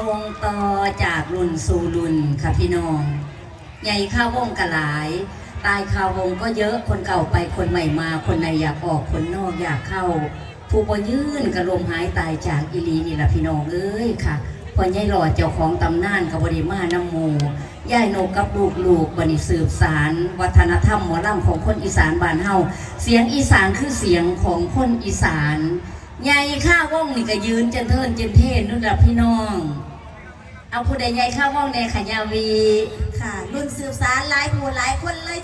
ทรงต่อจากรุ่นสู่รุ่นค่ะพี่น้อง ใหญ่ข้าววงกระหลาย ตายข้าววงก็เยอะคนเก่าไปคนใหม่มาคนในอยากออกคนนอกอยากเข้า ผู้บ่ยื่นกระลมหายตายจากอีลีนี่แหละพี่น้องเอ้ยค่ะพอใหญ่หลอดเจ้าของตำนานกับบริมาน้ำมูย่ายนกกับลูกลูกบันิสืบสาร วัฒนธรรมหมอลำของคนอีสานบ้านเฮาเสียงอีสานคือเสียงของคนอีสาน ใหญ่ข้าวว่องนี่ก็ยืนจนเทินจนเทนนุ่นแหละพี่น้อง เอาผู้ใดใหญ่ข้าวว่องในขยาวี ค่ะ รุ่นสืบสารหลายผู้หลายคนเลย